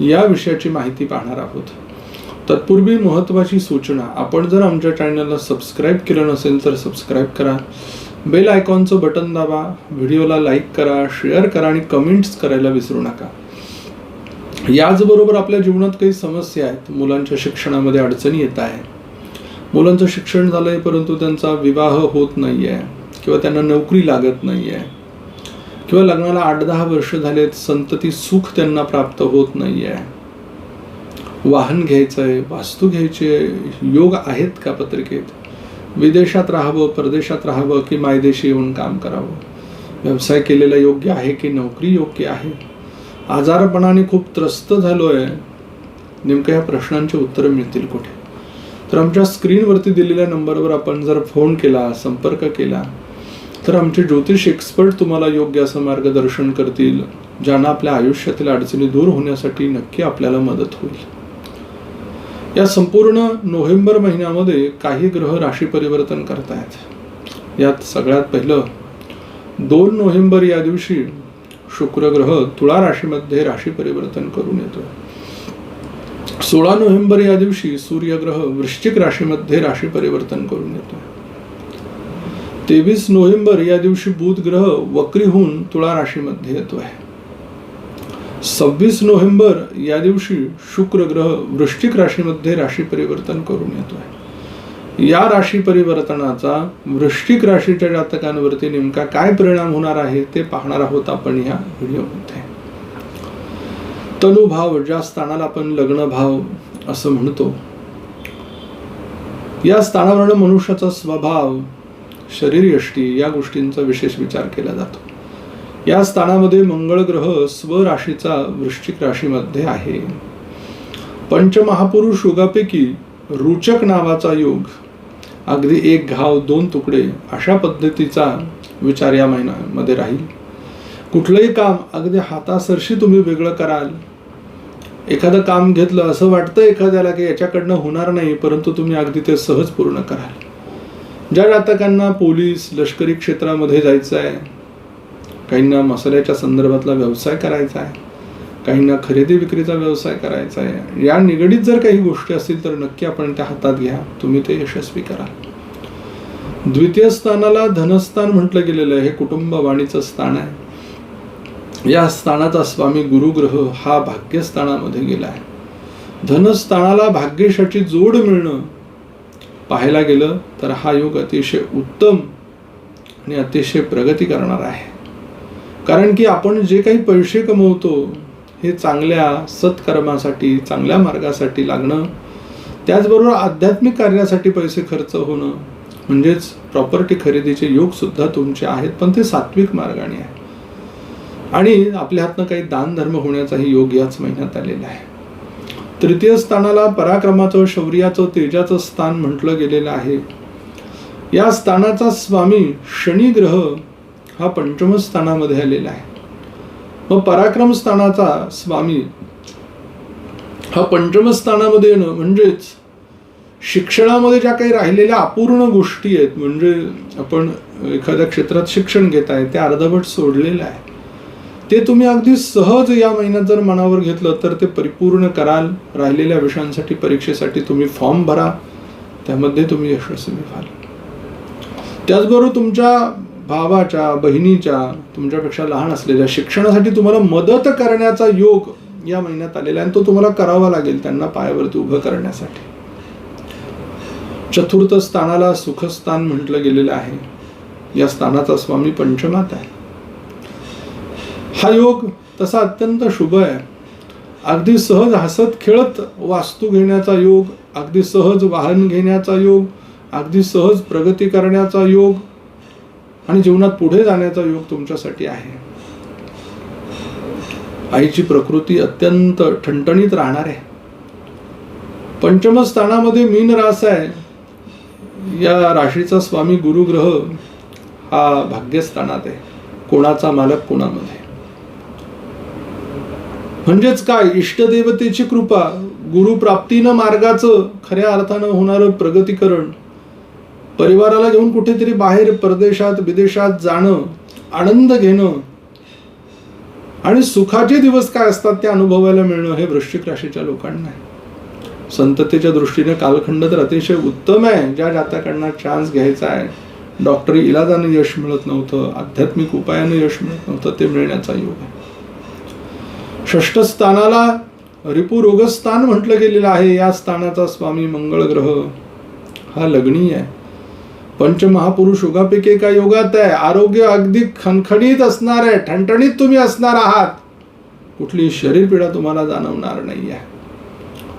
या विषयाची माहिती पाहणार आहोत. तत्पूर्वी महत्त्वाची सूचना आपण जर आमच्या चॅनलला सबस्क्राईब केलं नसेल तर सबस्क्राईब करा. बेल आयकॉनचं बटन दाबा व्हिडिओला लाईक करा शेअर करा आणि कमेंट्स करायला विसरू नका. याचबरोबर आपल्या जीवनात काही समस्या आहेत. मुलांच्या शिक्षणामध्ये अडचणी येत आहे. मुलांचं शिक्षण झालं आहे परंतु त्यांचा विवाह होत नाही आहे किंवा त्यांना नोकरी लागत नाही आहे किंवा लग्नाला आठ दहा वर्ष झालेत संतती सुख त्यांना प्राप्त होत नाही आहे वाहन घ्यायचं आहे वास्तू घ्यायचे योग आहेत का पत्रिकेत? विदेशात राहावं परदेशात राहावं की मायदेशी येऊन काम करावं? व्यवसाय केलेला योग्य आहे की नोकरी योग्य आहे? आजारपणाने खूप त्रस्त झालो आहे नेमक्या ह्या प्रश्नांची उत्तरं मिळतील कुठे? तर आमच्या स्क्रीनवरती दिलेल्या नंबरवर आपण जर फोन केला संपर्क केला तर आमचे ज्योतिष एक्सपर्ट तुम्हाला योग्य असं मार्गदर्शन करतील ज्यांना आपल्या आयुष्यातील अडचणी दूर होण्यासाठी नक्की आपल्याला मदत होईल. या संपूर्ण नोव्हेंबर महिन्यामध्ये काही ग्रह राशी परिवर्तन करतायत. यात सगळ्यात पहिलं दोन नोव्हेंबर या दिवशी शुक्र ग्रह तुळा राशीमध्ये राशी परिवर्तन करून येतो. सोळा नोव्हेंबर या दिवशी सूर्यग्रह वृश्चिक राशीमध्ये राशी परिवर्तन करून येतो. तेवीस नोव्हेंबर या दिवशी बुध ग्रह वक्री होऊन तुळा राशीमध्ये येतो आहे. सव्वीस नोव्हेंबर या दिवशी शुक्र ग्रह वृश्चिक राशीमध्ये राशी परिवर्तन करून येतो आहे. या राशी परिवर्तनाचा वृश्चिक राशीच्या जातकांवरती नेमका काय परिणाम होणार आहे ते पाहणार आहोत आपण या व्हिडिओमध्ये. तनुभाव ज्या स्थानाला आपण लग्न भाव असं म्हणतो या स्थानावरनं मनुष्याचा स्वभाव शरीरयष्टी या गोष्टींचा विशेष विचार केला जातो. या स्थानामध्ये मंगळ ग्रह स्वराशीचा वृश्चिक राशीमध्ये आहे. पंचमहापुरुष योगापैकी रुचक नावाचा योग अगदी एक घाव दोन तुकडे अशा पद्धतीचा विचार या महिन्यामध्ये राहील. कुठलंही काम अगदी हातासरशी तुम्ही वेगळं कराल. एखादं काम घेतलं असं वाटतं एखाद्याला की याच्याकडनं होणार नाही परंतु तुम्ही अगदी ते सहज पूर्ण कराल. ज्या जातकांना पोलीस लष्करी क्षेत्रामध्ये जायचं आहे काहींना मसाल्याच्या संदर्भातला व्यवसाय करायचा आहे काहींना खरेदी विक्रीचा व्यवसाय करायचा आहे या निगडीत जर काही गोष्टी असतील तर नक्की आपण त्या हातात घ्या. तुम्ही ते यशस्वी कराल द्वितीय स्थानाला धनस्थान म्हटलं गेलेलं आहे हे कुटुंब वाणीचं स्थान आहे. या स्थानाचा स्वामी गुरुग्रह हा भाग्यस्थानामध्ये गेला आहे. धनस्थानाला भाग्यशाची जोड मिळणं पाहायला गेलं तर हा योग अतिशय उत्तम आणि अतिशय प्रगती करणार आहे. कारण की आपण जे काही पैसे कमवतो हे चांगल्या सत्कर्मासाठी चांगल्या मार्गासाठी लागणं त्याचबरोबर आध्यात्मिक कार्यासाठी पैसे खर्च होणं म्हणजेच प्रॉपर्टी खरेदीचे योगसुद्धा तुमचे आहेत पण ते सात्विक मार्गाने आहे. आणि आपल्या हातनं काही दानधर्म होण्याचाही योग याच महिन्यात आलेला आहे. तृतीय स्थानाला पराक्रमाचं शौर्याचं तेजाचं स्थान म्हटलं गेलेलं आहे. या स्थानाचा स्वामी शनी ग्रह हा पंचम स्थानामध्ये आलेला आहे. मग पराक्रम स्थानाचा स्वामी हा पंचम स्थानामध्ये येणं म्हणजेच शिक्षणामध्ये ज्या काही राहिलेल्या अपूर्ण गोष्टी आहेत म्हणजे आपण एखाद्या क्षेत्रात शिक्षण घेत आहे ते अर्धवट सोडलेलं आहे ते तुम्ही अगदी सहज या महिन्यात जर मनावर घेतलं तर ते परिपूर्ण कराल. राहिलेल्या विषयांसाठी परीक्षेसाठी तुम्ही फॉर्म भरा. त्यामध्ये तुम्ही यशस्वी व्हाल. त्याचबरोबर तुमच्या भावाच्या बहिणीच्या तुमच्यापेक्षा लहान असलेल्या शिक्षणासाठी तुम्हाला मदत करण्याचा योग या महिन्यात आलेला आहे आणि तो तुम्हाला करावा लागेल त्यांना पायावरती उभं करण्यासाठी. चतुर्थ स्थानाला सुखस्थान म्हटलं गेलेलं आहे. या स्थानाचा स्वामी पंचमात आहे. हा योग तसा अत्यंत शुभ आहे. अगदी सहज हसत खेळत वास्तू घेण्याचा योग अगदी सहज वाहन घेण्याचा योग अगदी सहज प्रगती करण्याचा योग आणि जीवनात पुढे जाण्याचा योग तुमच्यासाठी आहे. आईची प्रकृती अत्यंत ठणठणीत राहणार आहे. पंचम स्थानामध्ये मीन रास आहे. या राशीचा स्वामी गुरुग्रह हा भाग्यस्थानात आहे. कोणाचा मालक कोणामध्ये? म्हणजेच काय? इष्टदेवतेची कृपा गुरुप्राप्तीनं मार्गाचं खऱ्या अर्थानं होणारं प्रगतीकरण. परिवाराला घेऊन कुठेतरी बाहेर परदेशात विदेशात जाणं आनंद घेणं आणि सुखाचे दिवस काय असतात ते अनुभवायला मिळणं हे वृश्चिक राशीच्या लोकांना आहे. संततेच्या दृष्टीने कालखंड तर अतिशय उत्तम आहे. ज्या जाताकडनं चान्स घ्यायचा आहे डॉक्टरी इलाजाने यश मिळत नव्हतं आध्यात्मिक उपायाने यश मिळत नव्हतं ते मिळण्याचा योग आहे. षष्ठ स्थानाला म्हटलं गेलेलं आहे. या स्थानाचा स्वामी मंगळ ग्रह हा लग्नीय आहे. पंचमहापुरुष योगापैकी एका योगात आहे? आरोग्य अगदी खणखणीत असणार आहे. ठणठणीत तुम्ही असणार आहात. कुठली शरीर पीडा तुम्हाला जाणवणार नाही आहे.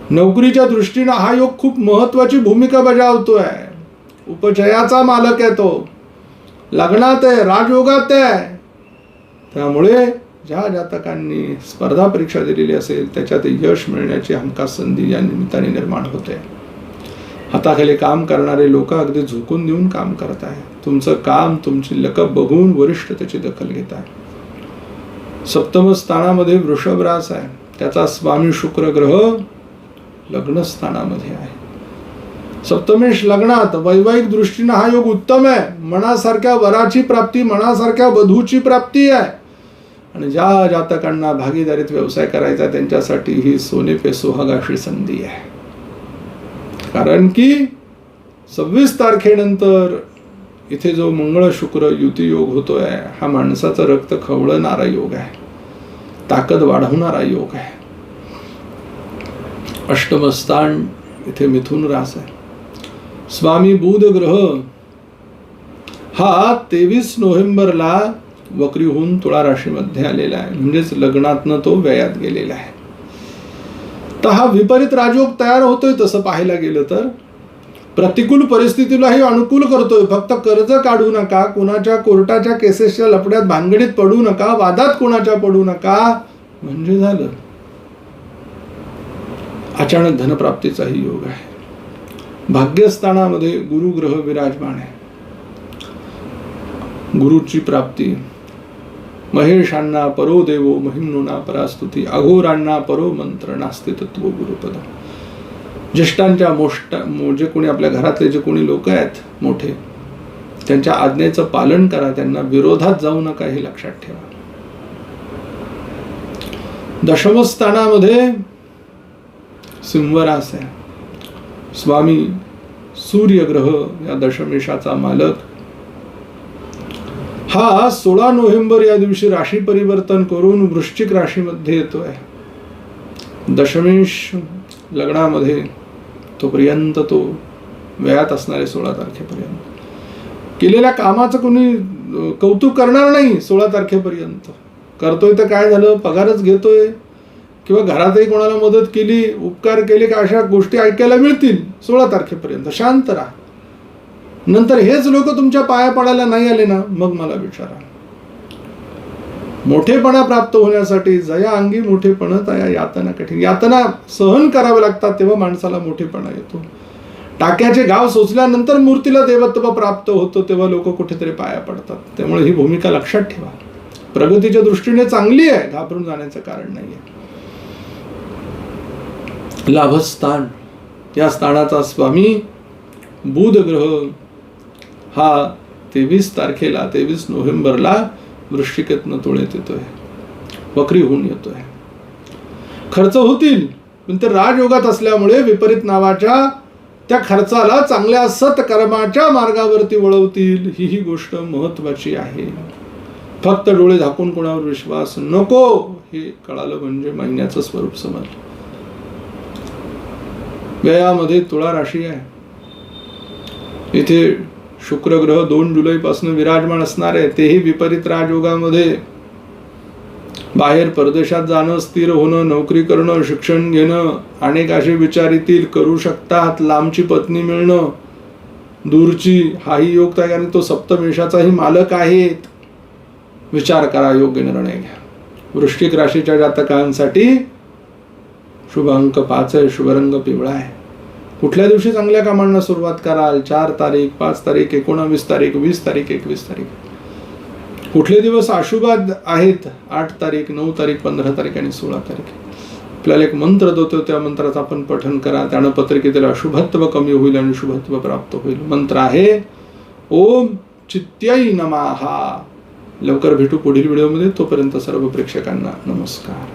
नोकरीच्या दृष्टीनं हा योग खूप महत्वाची भूमिका बजावतोय. उपचयाचा मालक आहे तो. लग्नात आहे राजयोगात आहे. त्यामुळे ज्या जातकांनी स्पर्धा परीक्षा दिलेली असेल त्याच्यात यश मिळण्याची हमखास संधी या निमित्ताने निर्माण होते. हाताखाली काम करणारे लोक अगदी झोकून देऊन काम करत आहे तुमचं काम तुमची लकब बघून वरिष्ठ त्याची दखल घेत आहे सप्तम स्थानामध्ये वृषभ रास आहे. त्याचा स्वामी शुक्र ग्रह लग्न स्थानामध्ये आहे. सप्तमेश लग्नात वैवाहिक दृष्टीनं हा योग उत्तम आहे. मनासारख्या वराची प्राप्ती मनासारख्या वधूची प्राप्ती आहे. आणि ज्या जातकांना भागीदारीत व्यवसाय करायचा त्यांच्यासाठी ही सोने पे सुहागाशी संधी आहे. कारण की सव्वीस तारखेनंतर इथे जो मंगळ शुक्र युती योग होतोय हा माणसाचं रक्त खवळणारा योग आहे. ताकद वाढवणारा योग आहे. अष्टमस्थान इथे मिथुन रास आहे. स्वामी बुध ग्रह हा तेवीस नोव्हेंबरला वक्री होऊन तुळा राशीमध्ये आलेला आहे. म्हणजेच लग्नातनं तो व्ययात गेलेला आहे. तर हा विपरीत राजयोग तयार होतोय तसं पाहायला गेलं तर. प्रतिकूल परिस्थितीलाही अनुकूल करतोय. फक्त कर्ज काढू नका. कुणाच्या कोर्टाच्या केसेसच्या लपड्यात भानगडीत पडू नका. वादात कुणाच्या पडू नका. म्हणजे झालं. अचानक धनप्राप्तीचाही योग आहे. भाग्यस्थानामध्ये गुरुग्रह विराजमान आहे. गुरुची प्राप्ती महेशांना परो देवो महिमनुना परास्तुती अघोरांना परो मंत्र नास्ते तत्व गुरुपद ज्येष्ठांच्या मोष्ट जे कोणी आपल्या घरातले जे कोणी लोक आहेत मोठे त्यांच्या आज्ञेचं पालन करा त्यांना विरोधात जाऊ नका हे लक्षात ठेवा. दशमस्थानामध्ये सिंहरास आहे. स्वामी सूर्यग्रह या दशमेशाचा मालक हा सोळा नोव्हेंबर या दिवशी राशी परिवर्तन करून वृश्चिक राशीमध्ये येतो आहे दशमेश लग्नामध्ये तोपर्यंत तो वयात असणारे सोळा तारखेपर्यंत. केलेल्या कामाचं कोणी कौतुक करणार नाही सोळा तारखेपर्यंत. करतोय तर काय झालं? पगारच घेतोय. किंवा घरातही कोणाला मदत केली उपकार केले का अशा गोष्टी ऐकायला मिळतील? सोळा तारखेपर्यंत. शांत राहा. नंतर हेच लोक तुमच्या पाया पडायला नाही आले ना मग मला विचारा. मोठेपणा प्राप्त होण्यासाठी जया अंगी मोठेपण तया यातना कठीण. यातना सहन कराव्या लागतात तेव्हा माणसाला मोठेपणा येतो. टाक्याचे गाव सोचल्यानंतर मूर्तीला देवत्व प्राप्त होतं तेव्हा लोक कुठेतरी पाया पडतात. त्यामुळे ही भूमिका लक्षात ठेवा. प्रगतीच्या दृष्टीने चांगली आहे घाबरून जाण्याचं कारण नाहीये लाभस्थान. या स्थानाचा स्वामी बुध ग्रह हा तेवीस तारखेला तेवीस नोव्हेंबरला वृश्चिकेतनं तुळेत येतोय. वक्री होऊन येतोय. खर्च होतील पण ते राजयोगात असल्यामुळे विपरीत नावाच्या त्या खर्चाला चांगल्या सत्कर्माच्या मार्गावरती वळवतील. ही ही गोष्ट महत्वाची आहे. फक्त डोळे झाकून कोणावर विश्वास नको हे कळालं म्हणजे महिन्याचं स्वरूप समजलं. व्ययामध्ये तुळा राशी आहे. इथे शुक्र ग्रह दोन जुलैपासून विराजमान असणार आहे तेही विपरीत राजयोगामध्ये. बाहेर परदेशात जाणं स्थिर होणं नोकरी करणं शिक्षण घेणं अनेक असे विचार येतील करू शकतात लांबची पत्नी मिळणं दूरची हाही योग तयार कारण तो सप्तमेशाचाही मालक आहेत. विचार करा योग्य निर्णय घ्या. वृश्चिक राशीच्या जातकांसाठी शुभ अंक पाच आहे शुभरंग पिवळा आहे कुठल्या दिवशी चांगल्या कामांना सुरुवात कराल? चार तारीख पाच तारीख एकोणावीस तारीख वीस तारीख एकवीस तारीख. कुठले दिवस आशुभात आहेत? आठ तारीख नऊ तारीख पंधरा तारीख आणि सोळा तारीख. आपल्याला एक मंत्र देतो त्या मंत्राचं आपण पठन करा. त्यानं पत्रिकेतील अशुभत्व कमी होईल आणि शुभत्व प्राप्त होईल. मंत्र आहे ओम चित्याई नमाहा. लवकर भेटू पुढील व्हिडिओमध्ये. तोपर्यंत सर्व प्रेक्षकांना नमस्कार.